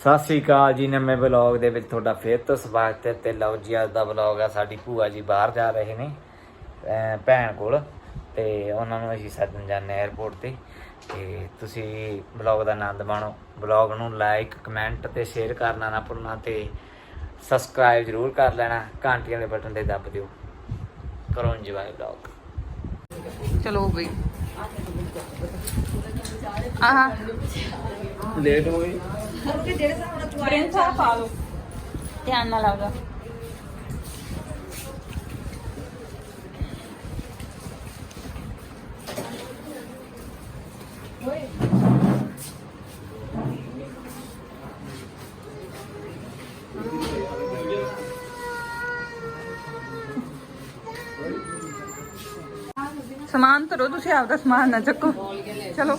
ਸਤਿ ਸ੍ਰੀ ਅਕਾਲ ਜੀ, ਨਵੇਂ ਵਲੌਗ ਦੇ ਵਿੱਚ ਤੁਹਾਡਾ ਫੇਰ ਤੋਂ ਸਵਾਗਤ ਹੈ ਤੇ ਲਓ ਜੀ, ਅੱਜ ਦਾ ਵਲੌਗ ਆ, ਸਾਡੀ ਭੂਆ ਜੀ ਬਾਹਰ ਜਾ ਰਹੇ ਨੇ ਭੈਣ ਕੋਲ, ਤੇ ਉਹਨਾਂ ਨੂੰ ਅਸੀਂ ਸੱਦਣ ਜਾਂਦੇ ਹਾਂ 에어ਪੋਰਟ ਤੇ ਤੇ ਤੁਸੀਂ ਵਲੌਗ ਦਾ ਆਨੰਦ ਮਾਣੋ। ਵਲੌਗ ਨੂੰ ਲਾਈਕ ਕਮੈਂਟ ਤੇ ਸ਼ੇਅਰ ਕਰਨਾ ਨਾ ਭੁੱਲਣਾ ਤੇ ਸਬਸਕ੍ਰਾਈਬ ਜ਼ਰੂਰ ਕਰ ਲੈਣਾ, ਘੰਟੀਆਂ ਦੇ ਬਟਨ ਤੇ ਦੱਬ ਦਿਓ। ਕਰੋ ਇੰਜੋਏ ਵਲੌਗ। ਚਲੋ ਬਈ। ਆਹ। ਲੇਟ ਹੋ ਗਈ। ਬ੍ਰੇਨ ਸਾਰਾ ਪਾ ਲਓ। ਧਿਆਨ ਨਾਲ ਆਉਗਾ ਸਮਾਨ ਧਰੋ ਤੁਸੀਂ ਆਪਦਾ ਸਮਾਨ ਨਾ ਚੱਕੋ। ਚਲੋ।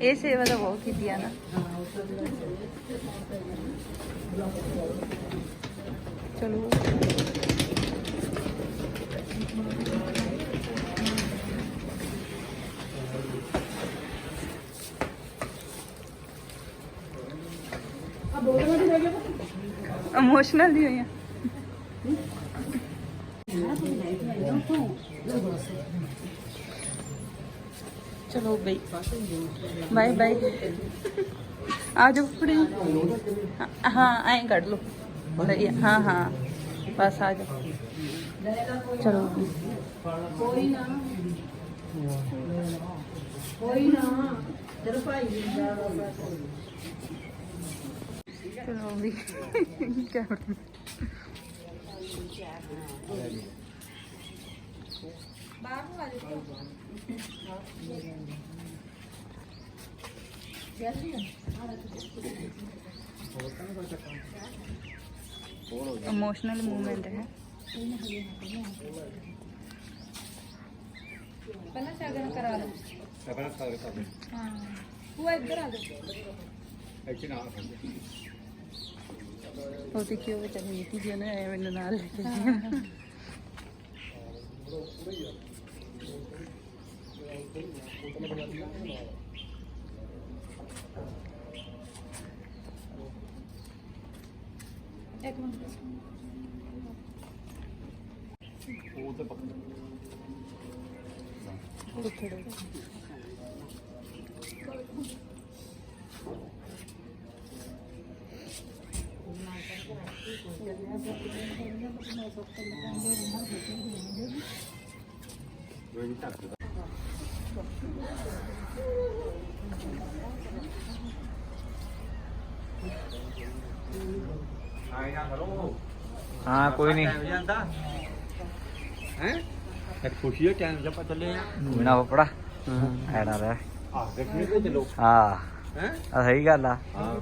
ਇਹ ਸੇਵਾ ਤਾਂ ਬਹੁਤ ਕੀਤੀ ਆ ਨਾ। ਚਲੋ। ਇਮੋਸ਼ਨਲ ਦੀ ਹੋਈ ਆ ਚਲੋ ਬਈ ਬਾਏ ਬਾਏ ਆ ਜਾਓ ਫੜੀ ਹਾਂ ਐਂ ਕੱਢ ਲਓ ਸਹੀ ਹੈ ਹਾਂ ਹਾਂ ਬਸ ਆ ਜਾਓ ਚਲੋ ਕੋਈ ਨਾ ਕੋਈ ਨਾ ਤੇਰੇ ਭਾਈ ਜੀ ਆ ਜਾ ਇਮੋਸ਼ਨਲ ਮੂਵਮੈਂਟ ਹੈ ਪਹਿਲਾਂ ਸ਼ਗਨ ਕਰਾ ਲਓ। ਸਭਾ ਸਾਰੇ ਕਰਦੇ ਹਾਂ। ਤੂੰ ਇੱਧਰ ਆ ਜਾ। ਐਕਚੁਅਲੀ ਨਾ ਉਹ ਤੇ ਕਿਉਂ ਚੱਲੀ ਸੀ ਜਿਹਨੇ ਐ ਮੈਨੂੰ ਨਾਲ ਲੈ ਕੇ। ਗਈ। ਇੱਕ Gracias. ਕਰੋ। ਹਾਂ ਕੋਈ ਨਹੀਂ। ਜਾਂਦਾ। ਹੈ? ਇੱਕ ਖੁਸ਼ੀ ਹੈ ਟਾਈਮ ਜਦ ਪਤਾ ਚੱਲੇ ਬਿਨਾ ਪਪੜਾ ਐਡਾ ਰਹਿ। ਆ ਦੇਖਣੇ ਤੇ ਚਲੋ ਹਾਂ। ਹੈ? ਆ ਸਹੀ ਗੱਲ ਆ। ਹਾਂ।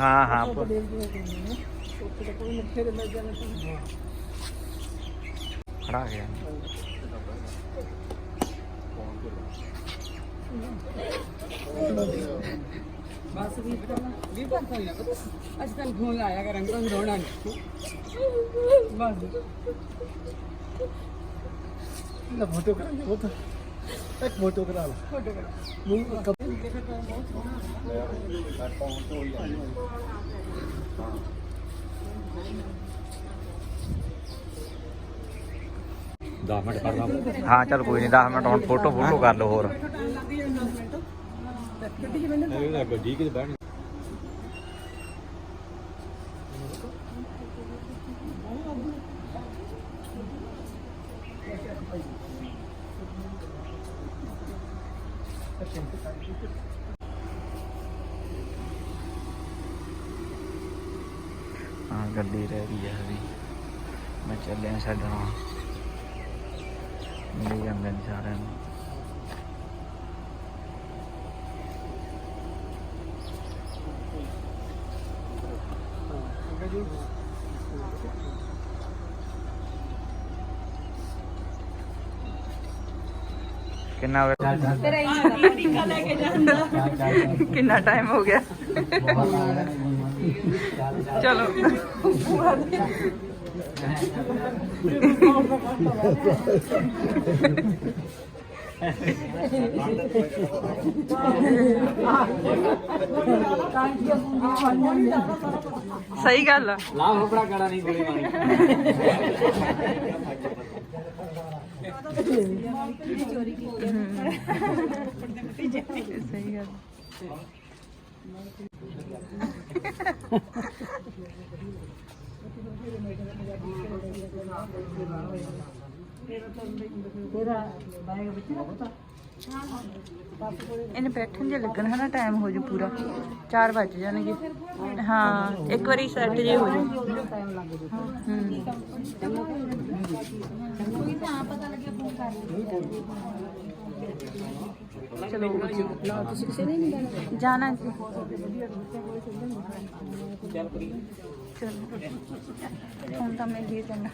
ਹਾਂ ਹਾਂ। ਖੜਾ ਗਿਆ। ਬਸ ਵੀ ਵੀ ਤਾਂ ਕੋਈ ਨਾ ਅੱਜ ਕੱਲ ਫੋਨ ਆਇਆ ਕਰਾਂਗੇ ਤਾਂ ਰੋਣਾ ਨਹੀਂ। ਬਸ। ਨਾ ਫੋਟੋ ਕਰਾਂਗੇ ਉਹ ਤਾਂ ਇੱਕ ਫੋਟੋ ਕਰਾ ਲਾ। ਫੋਟੋ ਕਰ। ਮੂੰਹ ਕ- ਦਸ ਮਿੰਟ ਕਰਨਾ ਹਾਂ ਚੱਲ ਕੋਈ ਨਹੀਂ 10 ਮਿੰਟ ਹੁਣ ਫੋਟੋ ਫੋਟੋ ਕਰ ਲਓ ਹੋਰ। ਗੱਡੀ ਕਿਤੇ ਬਹਿਣ ਹਾਂ ਗੱਡੀ ਰਹਿ ਗਈ ਆ ਵੀ ਚੱਲਿਆ ਛੱਡਣਾ। ਮਿਲ ਜਾਂਦੇ ਨੇ ਸਾਰਿਆਂ ਨੂੰ। ਕਿੰਨਾ ਕਿੰਨਾ ਟਾਈਮ ਹੋ ਗਿਆ? ਚਲੋ। ਸਹੀ ਗੱਲ ਆ। ਲਾ ਫੜਾ ਕੜਾ ਨਹੀਂ ਗੋਲੀ ਮਾਰੀ। ਸਹੀ ਗੱਲ। ਇਹਨੇ ਬੈਠਣ ਜੇ ਲੱਗਣ ਹਨਾ ਟਾਈਮ ਹੋ ਜੂ ਪੂਰਾ। 4 ਵੱਜ ਜਾਣਗੇ। ਹਾਂ, ਇੱਕ ਵਾਰੀ ਸੈੱਟ ਜੇ ਹੋ ਜੂ। ਹੂੰ ਚਲੋ, ਤੁਸੀਂ ਕਿਸੇ ਨੇ ਨਹੀਂ ਜਾਣਾ? ਜੀ। ਚਲੋ ਹੁਣ ਤਾਂ ਮੈਂ ਜੀ ਚੰਗਾ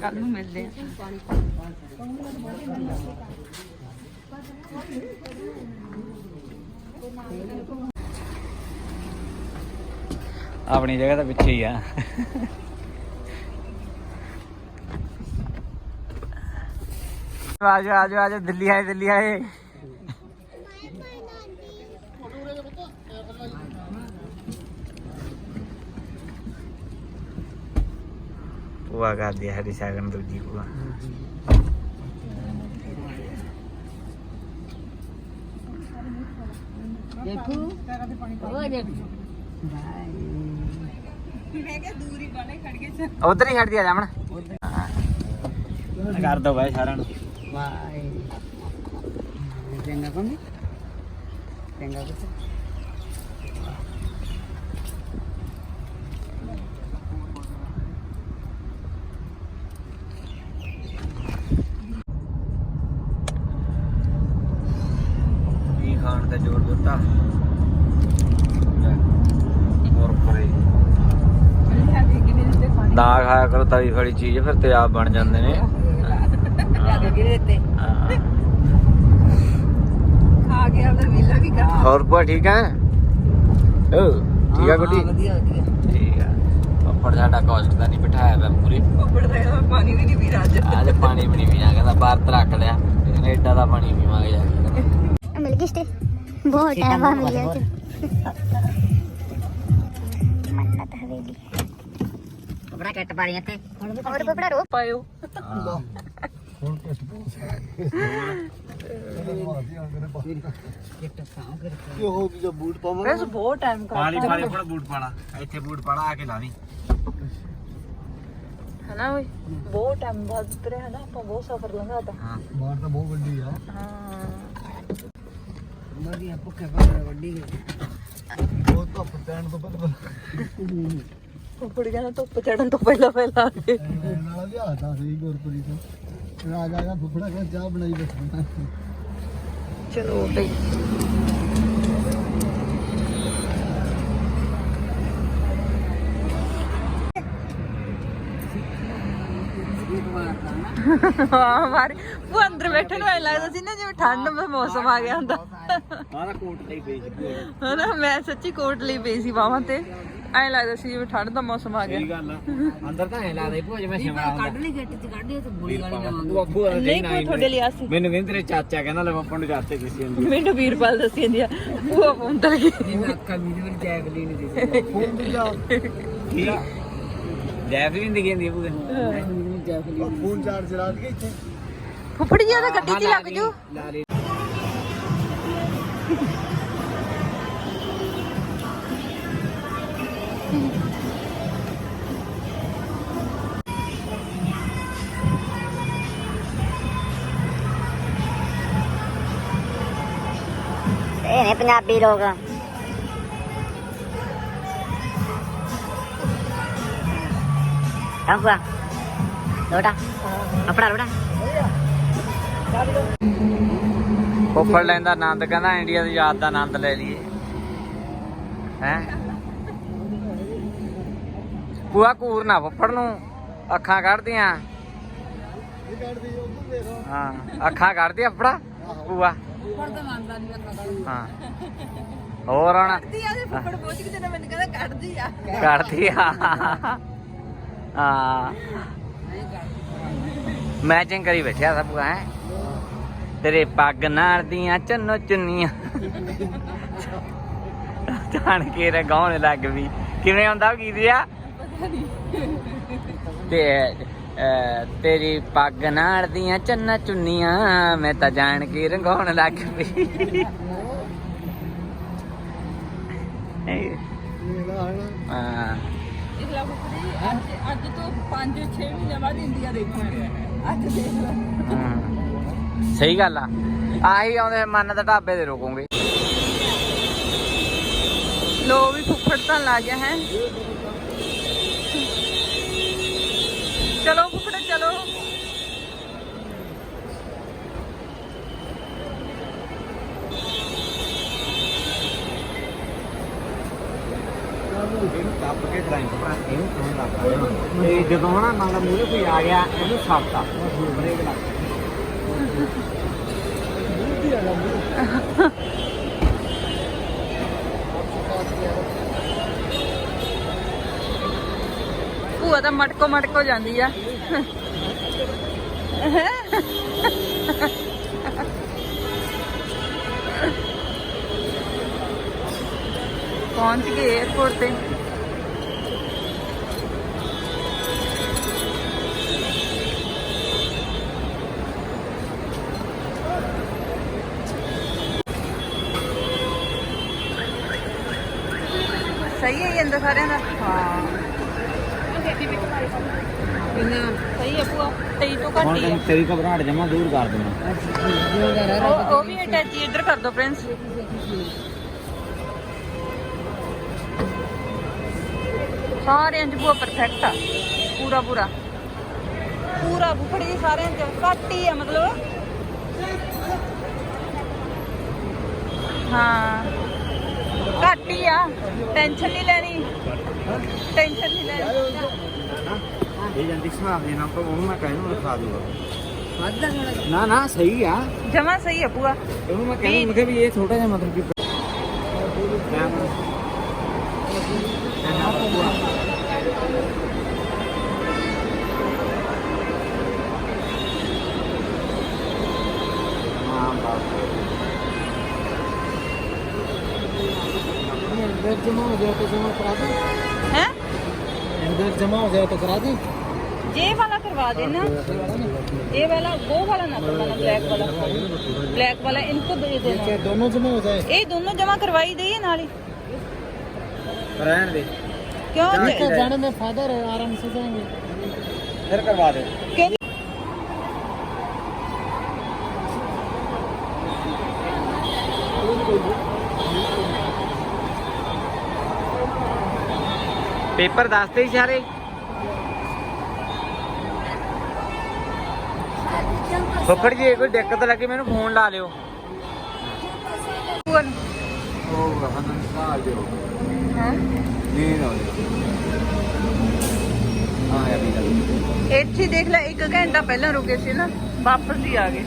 ਕੱਲ ਨੂੰ ਮਿਲਦੇ ਆ। ਆਪਣੀ ਜਗ੍ਹਾ ਤਾਂ ਪਿੱਛੇ ਹੀ ਆ। ਆਜੋ ਆਜੋ ਆਜੋ, ਦਿੱਲੀ ਆਏ ਦਿੱਲੀ ਆਏ। ਭੂਆ ਕਰਦੀ ਹੈ ਹਰੀ ਸਾਗਨ ਦੂਜੀ ਭੂਆ ਉਧਰ ਹੀ ਛੱਡ ਦਿਆ ਜਾਮਣ ਕਰ ਦੋ ਬਾਈ ਸਾਰਿਆਂ ਨੂੰ ਵਾਏ ਚੰਗਾ ਕੰਮੀ ਚੰਗਾ ਕੁਛ ਦਿੱਤਾ। ਹੋਰ ਪਰੇ। ਨਾ ਖਾਇਆ ਕਰੋ ਤਵੀ ਫੜੀ ਚੀਜ਼ ਫਿਰ ਤੇ ਆਪ ਬਣ ਜਾਂਦੇ ਨੇ। ਹਾਂ। ਖਾ ਕੇ ਆਪਦਾ ਵੇਲਾ ਵੀ ਕਰ ਹੋਰ ਭੂਆ ਠੀਕ ਹੈ? ਓ ਠੀਕ ਆ ਗੁੱਡੀ? ਵਧੀਆ ਵਧੀਆ ਠੀਕ ਆ ਪੱਪੜ ਸਾਡਾ ਕੋਸਟ ਦਾ ਨਹੀਂ ਬਿਠਾਇਆ ਪਿਆ ਪੂਰੇ ਉੱਪਰ ਦਾ ਪਾਣੀ ਵੀ ਨਹੀਂ ਪੀ ਰਾਜ ਅੱਜ ਪਾਣੀ ਵੀ ਨਹੀਂ ਪੀਣਾ ਕਹਿੰਦਾ ਬਾਹਰ ਤੇ ਰੱਖ ਲਿਆ। ਕੈਨੇਡਾ ਦਾ ਪਾਣੀ ਪੀਵਾਂਗੇ ਜਾ ਕੇ। ਮਿਲ ਗਈ ਸਟੇ। ਬਹੁਤ ਟਾਈਮ ਬਾਅਦ ਮਿਲੀ ਅੱਜ ਮੰਨਤ ਹਵੇਲੀ ਬੜਾ ਕੱਟ ਪਾਲੀਆਂ ਤੇ ਹੋਰ ਬਬੜਾ ਰੋ। ਪਾਇਓ। ਹੁਣ ਕਿਸ ਕੀ ਹੋ। ਗਿਆ ਬੂਟ ਪਾਵਾਂ ਵੈਸੇ ਬਹੁਤ ਟਾਈਮ ਪਾਣੀ ਪਾਣੀ ਆਪਣਾ ਬੂਟ ਪਾਣਾ ਇੱਥੇ ਬੂਟ ਪਾਣਾ ਆ ਕੇ ਲਾ ਦੀ ਹਨਾ ਓਏ? ਬਹੁਤ ਟਾਈਮ ਬਾਅਦ ਉਤਰੇ ਹਨਾ ਆਪਾਂ ਬਹੁਤ ਸਫ਼ਰ ਲੰਘਾਤਾ। ਹਾਂ। ਬਾਹਰ ਤਾਂ ਬਹੁਤ ਵੱਡੀ ਆ। ਹਾਂ। ਵਧੀਆ ਭੁੱਖੇ ਭਾਵੇਂ ਵੱਡੀ ਬਹੁਤ ਧੁੱਪ ਪੈਣ ਤੋਂ ਪਹਿਲਾਂ ਉੱਪੜ ਗਿਆ ਧੁੱਪ ਚੜਨ ਤੋਂ ਪਹਿਲਾਂ ਪਹਿਲਾਂ ਆ ਗਏ ਪੈਣ ਵਾਲਾ ਲਿਆ ਤਾਂ ਸਹੀ ਗੁਰਪੁਰੀ ਤੋਂ ਰਾਜ ਆਇਆ ਫੁੱਫੜਾ ਕਹਿੰਦਾ ਚਾਹ ਬਣਾਈ ਚਲੋ ਬਈ। ਹਾਂ ਮਾਰੇ। ਉਹ ਅੰਦਰ ਬੈਠੇ ਨੂੰ ਐ ਲੱਗਦਾ ਸੀ ਨਾ ਜਿਵੇਂ ਠੰਡ ਦਾ ਮੌਸਮ ਆ ਗਿਆ ਹੁੰਦਾ। ਮਾਰਾ ਕੋਟ ਲਈ ਪਈ ਸੀ ਹਨਾ ਮੈਂ ਸੱਚੀ ਕੋਟ ਲਈ ਪਈ ਸੀ ਬਾਹਾਂ ਤੇ। ਐ ਲੱਗਦਾ ਸੀ ਜਿਵੇਂ ਠੰਡ ਦਾ ਮੌਸਮ ਆ ਗਿਆ। ਸਹੀ ਗੱਲ ਆ। ਅੰਦਰ ਤਾਂ ਐ ਲੱਗਦਾ ਭੂਆ ਜਿਵੇਂ ਸ਼ਿਮਲਾ ਹੁੰਦਾ। ਕੱਢ ਲਈ ਗੱਟ ਚ ਕੱਢ ਲਈ ਤੇ ਗੋਲੀ ਵਾਲੀ ਭੂਆ ਭੂਆ ਦਾ ਨਹੀਂ ਕੋਈ ਤੁਹਾਡੇ ਲਈ ਆ ਸੀ ਮੈਨੂੰ ਕਹਿੰਦੇ ਤੇਰੇ ਚਾਚਾ ਕਹਿੰਦਾ ਲੈ ਆਪਾਂ ਨੂੰ ਚਾਚੇ ਕਿਸੇ ਨੂੰ ਮੈਨੂੰ ਵੀਰਪਾਲ ਦੱਸੀ ਜਾਂਦੀ ਆ। ਉਹ ਪੁੰਦਰ ਗਈ ਜਿਵੇਂ ਅੱਖਾਂ ਵੀ ਜਿਵੇਂ ਜੈਵਲੀਨ ਦੀ ਫੋਨ ਤੇ ਜਾ ਕੀ? ਜੈਫਰੀਨ ਦੀ ਕਹਿੰਦੀ ਆ ਭੂਆ। ਆ ਫੋਨ ਚਾਰਜ ਲਾ ਕੇ ਇੱਥੇ। ਫੁੱਫੜ ਜੀ ਉਹਦਾ ਗੱਡੀ 'ਚ ਲੱਗ ਜੂ। ਲਾ ਲੈ ਇਹ ਹੈ ਪੰਜਾਬੀ ਲੋਕ। Thank you. ਲੋਟਾ ਆਪਣਾ ਲੋਟਾ ਫੁੱਫੜ ਲੈਂਦਾ ਆਨੰਦ ਕਹਿੰਦਾ ਇੰਡੀਆ ਦੀ ਯਾਦ ਦਾ ਆਨੰਦ ਲੈ ਲਈਏ ਹੈ ਪੂਆ ਕੂਰ ਨਾ ਫੁੱਫੜ ਨੂੰ ਅੱਖਾਂ ਕੱਢਦੀਆਂ ਹਾਂ ਅੱਖਾਂ ਕੱਢਦੀ ਫੁੱਫੜਾ ਪੂਆ ਹਾਂ ਹੋਰ ਹੁਣ ਕੱਢਦੀ ਫੁੱਫੜ ਪਹੁੰਚ ਕੇ ਤੇ ਮੈਨੂੰ ਕਹਿੰਦਾ ਕੱਢਦੀ ਆ ਕਰਦੀ ਆ ਹਾਂ ਮੈਚਿੰਗ ਕਰੀ ਬੈਠਿਆ ਸਭ ਹੈ। ਤੇਰੇ ਪੱਗ ਨਾਲ ਦੀਆਂ ਚੰਨੋ ਚੁੰਨੀਆਂ। ਜਾਣ ਕੇ ਰ ਲੱਗ ਵੀ। ਕਿਵੇਂ ਆਉਂਦਾ ਕੀ ਦਿਆ ਤੇ ਤੇਰੀ ਪੱਗ ਨਾਲ ਦੀਆਂ ਚੰਨਾ ਚੁੰਨੀਆਂ, ਮੈਂ ਤਾਂ ਜਾਣ ਕੇ ਰੰਗਾਉਣ ਲੱਗ ਪਈ ਹਾਂ। ਅੱਜ ਤੋਂ 5-6 ਮਹੀਨੇ ਬਾਅਦ ਇੰਡੀਆ ਦੇਖਾਂਗੇ ਅੱਜ ਦੇਖ ਲੈ ਹਮ, ਸਹੀ ਗੱਲ ਆ। ਆਹੀ ਆਉਂਦੇ ਮਨ ਦਾ ਢਾਬੇ ਤੇ ਰੁਕੋਗੇ। ਲੋ ਵੀ ਫੁੱਫੜ ਤਾਂ ਲਾ ਗਿਆ ਹੈ। ਚਲੋ ਫੁੱਫੜ ਕੇ ਡਰਾਈਂਗ ਭਰਾ ਇਹਨੂੰ ਕਿਉਂ ਲੱਗਾ ਤੇ ਜਦੋਂ ਨਾ ਮੰਨ ਲਾ ਮੂਹਰੇ ਕੋਈ ਆ ਗਿਆ, ਇਹਨੂੰ ਛੱਡਤਾ ਬ੍ਰੇਕ ਲੱਗ ਭੂਆ ਤਾਂ ਮਟਕੋ ਮਟਕੋ ਜਾਂਦੀ ਆ। ਪਹੁੰਚ ਗਏ 에어ਪੋਰਟ ਤੇ। ਸਹੀ ਹੈ ਜੀ ਅੰਦਰ ਸਾਰਿਆਂ ਦਾ? ਹਾਂ। ਸਹੀ ਹੈ ਭੂਆ ਤੇਈ ਤੋਂ ਘੱਟ ਹੁਣ ਹੀ ਹੈ। ਤੈਨੂੰ ਤੇਰੀ ਘਬਰਾਹਟ ਜਮਾ ਦੂਰ ਕਰ ਦੇਣਾ। ਉਹ ਉਹ ਵੀ ਅਟੈਚ ਇੱਧਰ ਕਰ ਦੋ ਪ੍ਰਿੰਸ। ਸਾਰਿਆਂ ਚ ਪੂਰਾ ਪਰਫੈਕਟ ਆ। ਪੂਰਾ ਪੂਰਾ। ਪੂਰਾ ਬੁਖੜੀ ਸਾਰਿਆਂ ਚ ਘੱਟ ਹੀ ਆ ਮਤਲਬ। ਹਾਂ। ਘੱਟ ਹੀ ਆ। ਟੈਨਸ਼ਨ ਨਹੀਂ ਲੈਣੀ। ਟੈਨਸ਼ਨ ਨਹੀਂ ਲੈਣੀ। ਇਹ ਜਾਂਦੀ ਸੁਭਾਅ ਦੇ ਨਾਲ ਤਾਂ ਉਹਨੂੰ ਮੈਂ ਕਹਿ ਨੂੰ ਲਿਖਾ ਦੂਗਾ। ਨਾ ਨਾ ਸਹੀ ਆ। ਜਮਾ ਸਹੀ ਆ ਪੂਆ ਉਹਨੂੰ ਮੈਂ ਕਹਿ ਮੈਂ ਕਿਹਾ ਵੀ ਇਹ ਥੋੜਾ ਜਿਹਾ ਮਤਲਬ ਕਿ जमा हो गया तो जमा करा दें हैं उधर जमा हो गया तो करा दें ये वाला करवा देना ये वाला वो वाला ना करवाना ब्लैक वाला ब्लैक वाला इनको दे देना दोनों जमा हो जाए ये दोनों जमा करवाई दे नाले रहन दे क्यों जाने में फादर आराम से जाएंगे फिर करवा दे क्योंकि ਪੇਪਰ ਦੱਸਦੇ ਸੀ ਸਾਰੇ? ਫੁੱਫੜ ਜੀ ਕੋਈ ਦਿੱਕਤ ਲੱਗੇ ਮੈਨੂੰ ਫੋਨ ਲਾ ਲਿਓ। ਇੱਥੇ ਦੇਖ ਲੈ 1 ਘੰਟਾ ਪਹਿਲਾਂ ਰੁਕੇ ਸੀ ਨਾ ਵਾਪਸ ਹੀ ਆ ਗਏ।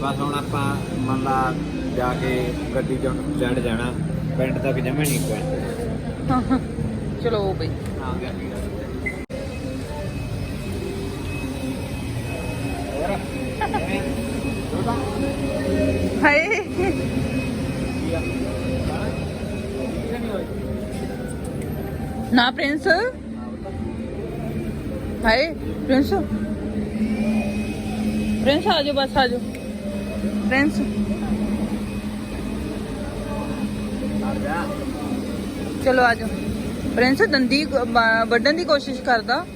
ਬਸ ਹੁਣ ਆਪਾਂ ਮੰਨ ਲਾ ਜਾ ਕੇ ਗੱਡੀ ਚੋਂ ਚੜ ਜਾਣਾ ਪਿੰਡ ਤੱਕ ਜਮੇ ਨਹੀਂ ਕੋਈ ਚਲੋ ਬਈ। ਹਾਏ। ਨਾ ਪ੍ਰਿੰਸ। ਹਾਏ, ਪ੍ਰਿੰਸ। ਪ੍ਰਿੰਸ, ਆ ਜਾਓ ਬਸ, ਆ ਜਾਓ। ਪ੍ਰਿੰਸ। ਚਲੋ, ਆ ਜਾਓ। ਪ੍ਰਿੰਸ ਦੰਦੀ ਬ- ਵੱਢਣ ਦੀ ਕੋਸ਼ਿਸ਼ ਕਰਦਾ।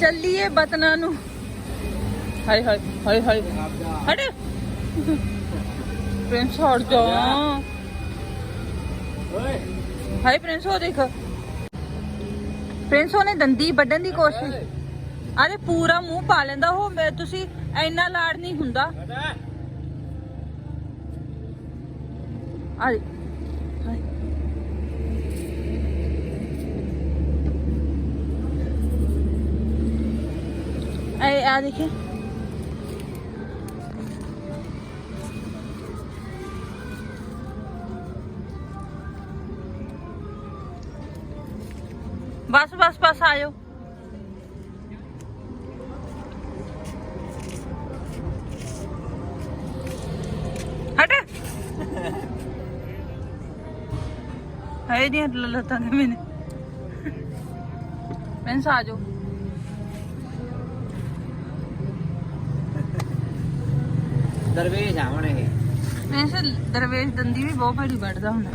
ਚੱਲੀਏ ਬਤਨਾ ਨੂੰ। ਹਾਏ ਹਾਏ ਹਾਏ ਹਾਏ। ਹਟ। ਪ੍ਰਿੰਸ ਹਟ ਜਾ। ਹਾਏ ਪ੍ਰਿੰਸ ਉਹ ਦੇਖ। ਪ੍ਰਿੰਸ ਉਹਨੇ ਦੰਦੀ ਵੱਢਣ ਦੀ ਕੋਸ਼ਿਸ਼। ਅਰੇ ਪੂਰਾ ਮੂੰਹ ਪਾ ਲੈਂਦਾ ਉਹ, ਮੈਂ- ਤੁਸੀਂ ਇੰਨਾ ਲਾੜ ਨਹੀਂ ਹੁੰਦਾ। ਅਰੇ ਐ ਆ ਦੇਖੇ। ਬਸ ਬਸ ਬਸ ਆਇਓ। ਹਟ। ਹੈ ਨਹੀਂ ਲੱਤਾਂ ਦੇ ਮੈਨੇ ਮੈਂ ਆ ਜਾਓ। ਦਰਵੇਸ਼ ਆਵਣ ਇਹ। ਵੈਸੇ ਦਰਵੇਸ਼ ਦੰਦੀ ਵੀ ਬਹੁਤ ਬੜੀ ਵੱਢਦਾ ਹੁੰਦਾ।